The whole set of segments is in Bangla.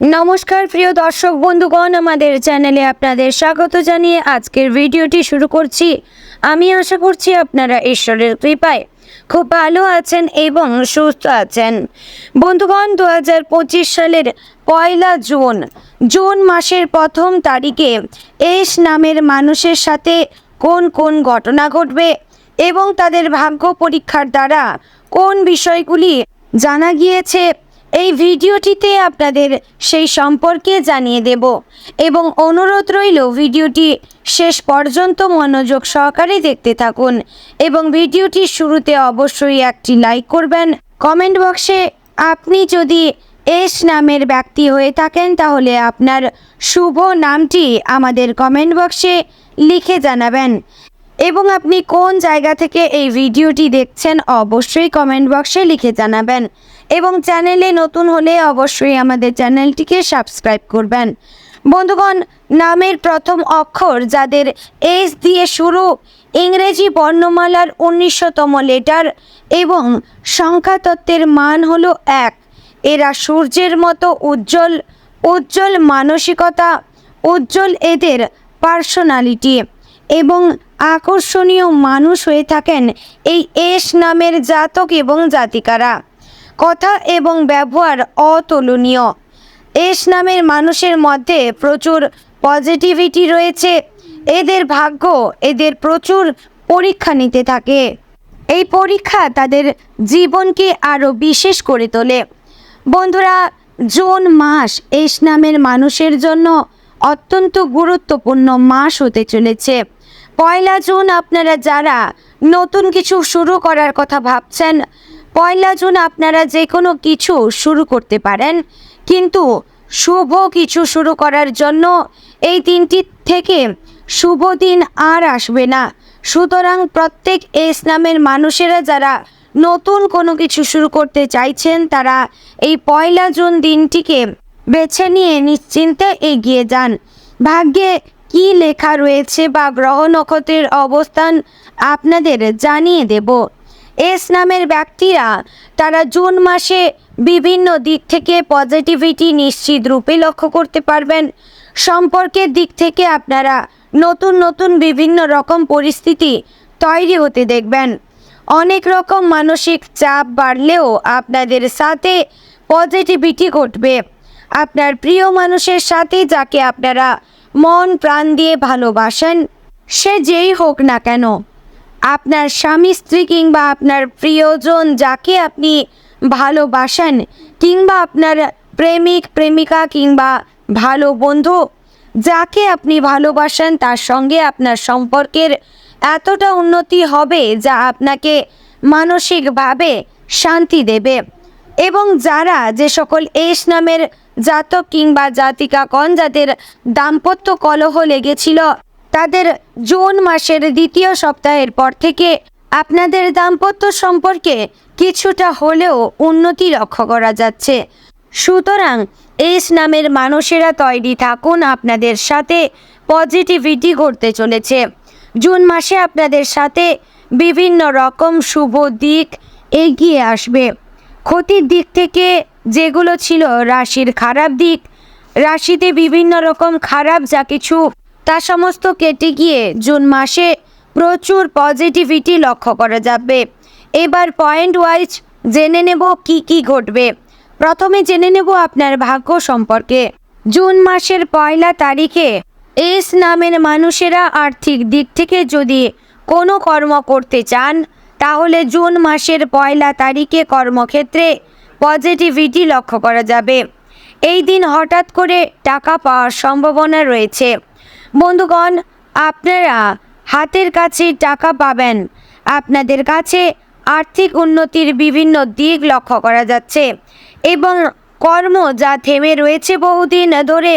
নমস্কার, প্রিয় দর্শক বন্ধুগণ, আমাদের চ্যানেলে আপনাদের স্বাগত জানিয়ে আজকের ভিডিওটি শুরু করছি। আমি আশা করছি আপনারা ঈশ্বরের কৃপায় খুব ভালো আছেন এবং সুস্থ আছেন। বন্ধুগণ দু হাজার পঁচিশ সালের পয়লা জুন জুন মাসের প্রথম তারিখে এস নামের মানুষের সাথে কোন কোন ঘটনা ঘটবে এবং তাদের ভাগ্য পরীক্ষার দ্বারা কোন বিষয়গুলি জানা গিয়েছে এই ভিডিওটিতে আপনাদের সেই সম্পর্কে জানিয়ে দেব এবং অনুরোধ রইল ভিডিওটি শেষ পর্যন্ত মনোযোগ সহকারে দেখতে থাকুন এবং ভিডিওটির শুরুতে অবশ্যই একটি লাইক করবেন। কমেন্ট বক্সে আপনি যদি এস নামের ব্যক্তি হয়ে থাকেন তাহলে আপনার শুভ নামটি আমাদের কমেন্ট বক্সে লিখে জানাবেন। এবং আপনি কোন জায়গা থেকে এই ভিডিওটি দেখছেন অবশ্যই কমেন্ট বক্সে লিখে জানাবেন। এবং চ্যানেলে নতুন হলে অবশ্যই আমাদের চ্যানেলটিকে সাবস্ক্রাইব করবেন। বন্ধুগণ, নামের প্রথম অক্ষর যাদের এস দিয়ে শুরু, ইংরেজি বর্ণমালার উনিশশোতম লেটার এবং সংখ্যাতত্ত্বের মান হল এক। এরা সূর্যের মতো উজ্জ্বল উজ্জ্বল মানসিকতা, উজ্জ্বল এদের পার্সোনালিটি এবং আকর্ষণীয় মানুষ হয়ে থাকেন এই এস নামের জাতক এবং জাতিকারা। কথা এবং ব্যবহার অতুলনীয়। এস নামের মানুষের মধ্যে প্রচুর পজিটিভিটি রয়েছে। এদের ভাগ্য, এদের প্রচুর পরীক্ষা নিতে থাকে। এই পরীক্ষা তাদের জীবনকে আরও বিশেষ করে তোলে। বন্ধুরা, জুন মাস এস নামের মানুষের জন্য অত্যন্ত গুরুত্বপূর্ণ মাস হতে চলেছে। পয়লা জুন আপনারা যারা নতুন কিছু শুরু করার কথা ভাবছেন পয়লা জুন আপনারা যে কোনো কিছু শুরু করতে পারেন। কিন্তু শুভ কিছু শুরু করার জন্য এই দিনটি থেকে শুভ দিন আর আসবে না। সুতরাং প্রত্যেক এস নামের মানুষেরা যারা নতুন কোনো কিছু শুরু করতে চাইছেন, তারা এই পয়লা জুন দিনটিকে বেছে নিয়ে নিশ্চিন্তে এগিয়ে যান। ভাগ্যে কি লেখা রয়েছে বা গ্রহ নক্ষত্রের অবস্থান আপনাদের জানিয়ে দেব। এস নামের ব্যক্তিরা তারা জুন মাসে বিভিন্ন দিক থেকে পজিটিভিটি নিশ্চিত রূপে লক্ষ্য করতে পারবেন। সম্পর্কের দিক থেকে আপনারা নতুন নতুন বিভিন্ন রকম পরিস্থিতি তৈরি হতে দেখবেন। অনেক রকম মানসিক চাপ বাড়লেও আপনাদের সাথে পজিটিভিটি ঘটবে। আপনার প্রিয় মানুষের সাথে যাকে আপনারা মন প্রাণ দিয়ে ভালোবাসেন, সে যেই হোক না কেন। আপনার স্বামী, স্ত্রী কিংবা আপনার প্রিয়জন যাকে আপনি ভালোবাসেন কিংবা আপনার প্রেমিক, প্রেমিকা কিংবা ভালো বন্ধু যাকে আপনি ভালোবাসেন, তার সঙ্গে আপনার সম্পর্কের এতটা উন্নতি হবে যা আপনাকে মানসিকভাবে শান্তি দেবে। এবং যারা যে সকল এস নামের জাতক কিংবা জাতিকাগণ যাদের দাম্পত্য কলহ লেগেছিল তাদের জুন মাসের দ্বিতীয় সপ্তাহের পর থেকে আপনাদের দাম্পত্য সম্পর্কে কিছুটা হলেও উন্নতি লক্ষ্য করা যাচ্ছে। সুতরাং এস নামের মানুষেরা তৈরি থাকুন আপনাদের সাথে পজিটিভিটি ঘটতে চলেছে। জুন মাসে আপনাদের সাথে বিভিন্ন রকম শুভ দিক এগিয়ে আসবে। ক্ষতির দিক থেকে যেগুলো ছিল রাশির খারাপ দিক, রাশিতে বিভিন্ন রকম খারাপ যা কিছু তা সমস্ত কেটে গিয়ে জুন মাসে প্রচুর পজিটিভিটি লক্ষ্য করা যাবে। এবার পয়েন্ট ওয়াইজ জেনে নেব কি কি ঘটবে। প্রথমে জেনে নেব আপনার ভাগ্য সম্পর্কে। জুন মাসের পয়লা তারিখে এস নামের মানুষেরা আর্থিক দিক থেকে যদি কোনো কর্ম করতে চান, তাহলে জুন মাসের পয়লা তারিখে কর্মক্ষেত্রে পজিটিভিটি লক্ষ্য করা যাবে। এই দিন হঠাৎ করে টাকা পাওয়ার সম্ভাবনা রয়েছে। বন্ধুগণ, আপনারা হাতের কাছে টাকা পাবেন। আপনাদের কাছে আর্থিক উন্নতির বিভিন্ন দিক লক্ষ্য করা যাচ্ছে এবং কর্ম যা থেমে রয়েছে বহুদিন ধরে,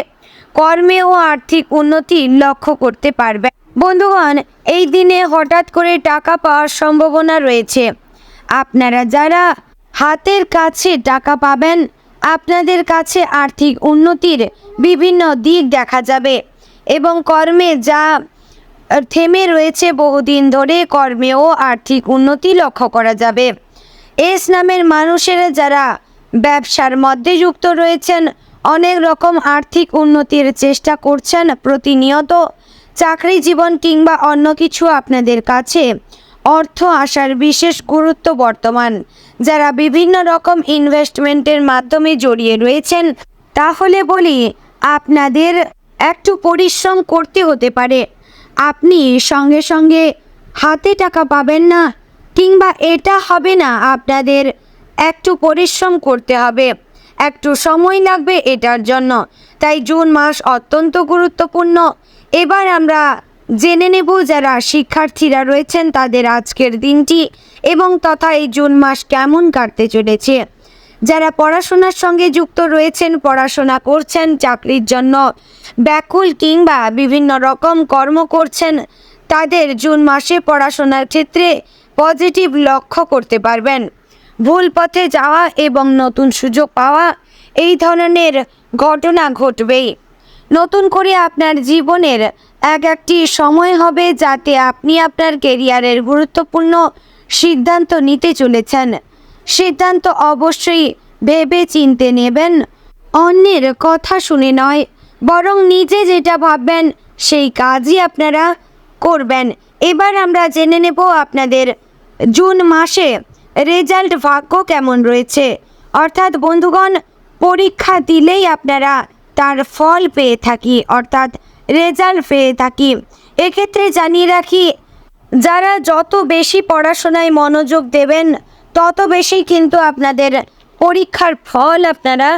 কর্মেও আর্থিক উন্নতি লক্ষ্য করতে পারবে। বন্ধুগণ, এই দিনে হঠাৎ করে টাকা পাওয়ার সম্ভাবনা রয়েছে। আপনারা যারা হাতের কাছে টাকা পাবেন, আপনাদের কাছে আর্থিক উন্নতির বিভিন্ন দিক দেখা যাবে। এবং কর্মে যা থেমে রয়েছে বহুদিন ধরে কর্মেও আর্থিক উন্নতি লক্ষ্য করা যাবে। এস নামের মানুষেরা যারা ব্যবসার মধ্যে যুক্ত রয়েছেন, অনেক রকম আর্থিক উন্নতির চেষ্টা করছেন প্রতিনিয়ত। চাকরি জীবন কিংবা অন্য কিছু আপনাদের কাছে অর্থ আসার বিশেষ গুরুত্ব বর্তমান। যারা বিভিন্ন রকম ইনভেস্টমেন্টের মাধ্যমে জড়িয়ে রয়েছেন, তাহলে বলি, আপনাদের একটু পরিশ্রম করতে হতে পারে। আপনি সঙ্গে সঙ্গে হাতে টাকা পাবেন না, কিংবা এটা হবে না আপনাদের। একটু পরিশ্রম করতে হবে। একটু সময় লাগবে এটার জন্য। তাই জুন মাস অত্যন্ত গুরুত্বপূর্ণ। এবার আমরা জেনে নেব যারা শিক্ষার্থীরা রয়েছেন তাদের আজকের দিনটি এবং তথা এই জুন মাস কেমন কাটতে চলেছে। যারা পড়াশোনার সঙ্গে যুক্ত রয়েছেন, পড়াশোনা করছেন, চাকরির জন্য ব্যাকুল কিংবা বিভিন্ন রকম কর্ম করছেন, তাদের জুন মাসে পড়াশোনার ক্ষেত্রে পজিটিভ লক্ষ্য করতে পারবেন। ভুল পথে যাওয়া এবং নতুন সুযোগ পাওয়া, এই ধরনের ঘটনা ঘটবেই। নতুন করে আপনার জীবনের এক একটি সময় হবে যাতে আপনি আপনার কেরিয়ারের গুরুত্বপূর্ণ সিদ্ধান্ত নিতে চলেছেন। সিদ্ধান্ত অবশ্যই ভেবে চিনতে নেবেন। অন্যের কথা শুনে নয়, বরং নিজে যেটা ভাববেন, সেই কাজই আপনারা করবেন। এবার আমরা জেনে নেব আপনাদের জুন মাসে রেজাল্ট ভাগ্য কেমন রয়েছে। অর্থাৎ বন্ধুগণ, পরীক্ষা দিলেই আপনারা তার ফল পেয়ে থাকি, অর্থাৎ রেজাল্ট পেয়ে থাকি। এক্ষেত্রে জানিয়ে রাখি, যারা যত বেশি পড়াশোনায় মনোযোগ দেবেন তত বেশি কিন্তু আপনাদের পরীক্ষার ফল আপনারা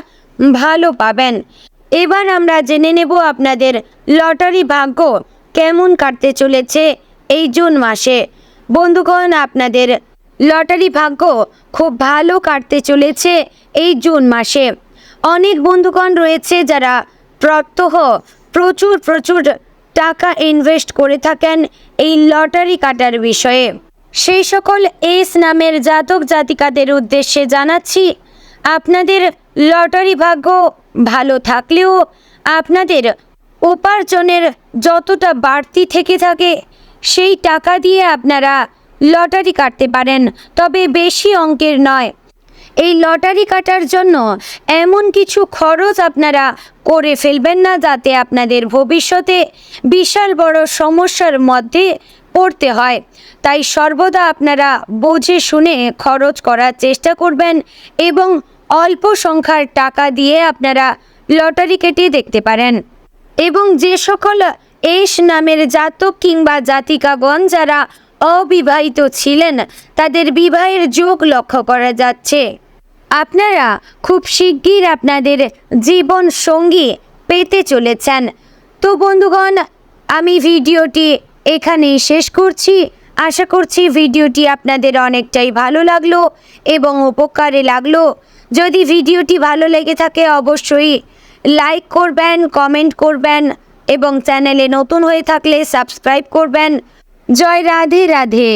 ভালো পাবেন। এবার আমরা জেনে নেব আপনাদের লটারি ভাগ্য কেমন কাটতে চলেছে এই জুন মাসে। বন্ধুগণ, আপনাদের লটারি ভাগ্য খুব ভালো কাটতে চলেছে এই জুন মাসে। অনেক বন্ধুগণ রয়েছে যারা প্রত্যহ প্রচুর প্রচুর টাকা ইনভেস্ট করে থাকেন এই লটারি কাটার বিষয়ে। সেই সকল এস নামের জাতক জাতিকাদের উদ্দেশ্যে জানাচ্ছি, আপনাদের লটারি ভাগ্য ভালো থাকলেও আপনাদের উপার্জনের যতটা বাড়তি থেকে থাকে, সেই টাকা দিয়ে আপনারা লটারি কাটতে পারেন। তবে বেশি অঙ্কের নয়। এই লটারি কাটার জন্য এমন কিছু খরচ আপনারা করে ফেলবেন না, যাতে আপনাদের ভবিষ্যতে বিশাল বড় সমস্যার মধ্যে পড়তে হয়। তাই সর্বদা আপনারা বুঝে শুনে খরচ করার চেষ্টা করবেন এবং অল্প সংখ্যার টাকা দিয়ে আপনারা লটারি কেটে দেখতে পারেন। এবং যে সকল এস নামের জাতক কিংবা জাতিকাগণ যারা অবিবাহিত ছিলেন, তাদের বিবাহের যোগ লক্ষ্য করা যাচ্ছে। আপনারা খুব শিগগির আপনাদের জীবন সঙ্গী পেতে চলেছেন। তো বন্ধুগণ, আমি ভিডিওটি এখানেই শেষ করছি। আশা করছি ভিডিওটি আপনাদের অনেকটাই ভালো লাগল এবং উপকারে লাগল। যদি ভিডিওটি ভালো লেগে থাকে, অবশ্যই লাইক করবেন, কমেন্ট করবেন এবং চ্যানেলে নতুন হয়ে থাকলে সাবস্ক্রাইব করবেন। জয় রাধে রাধে।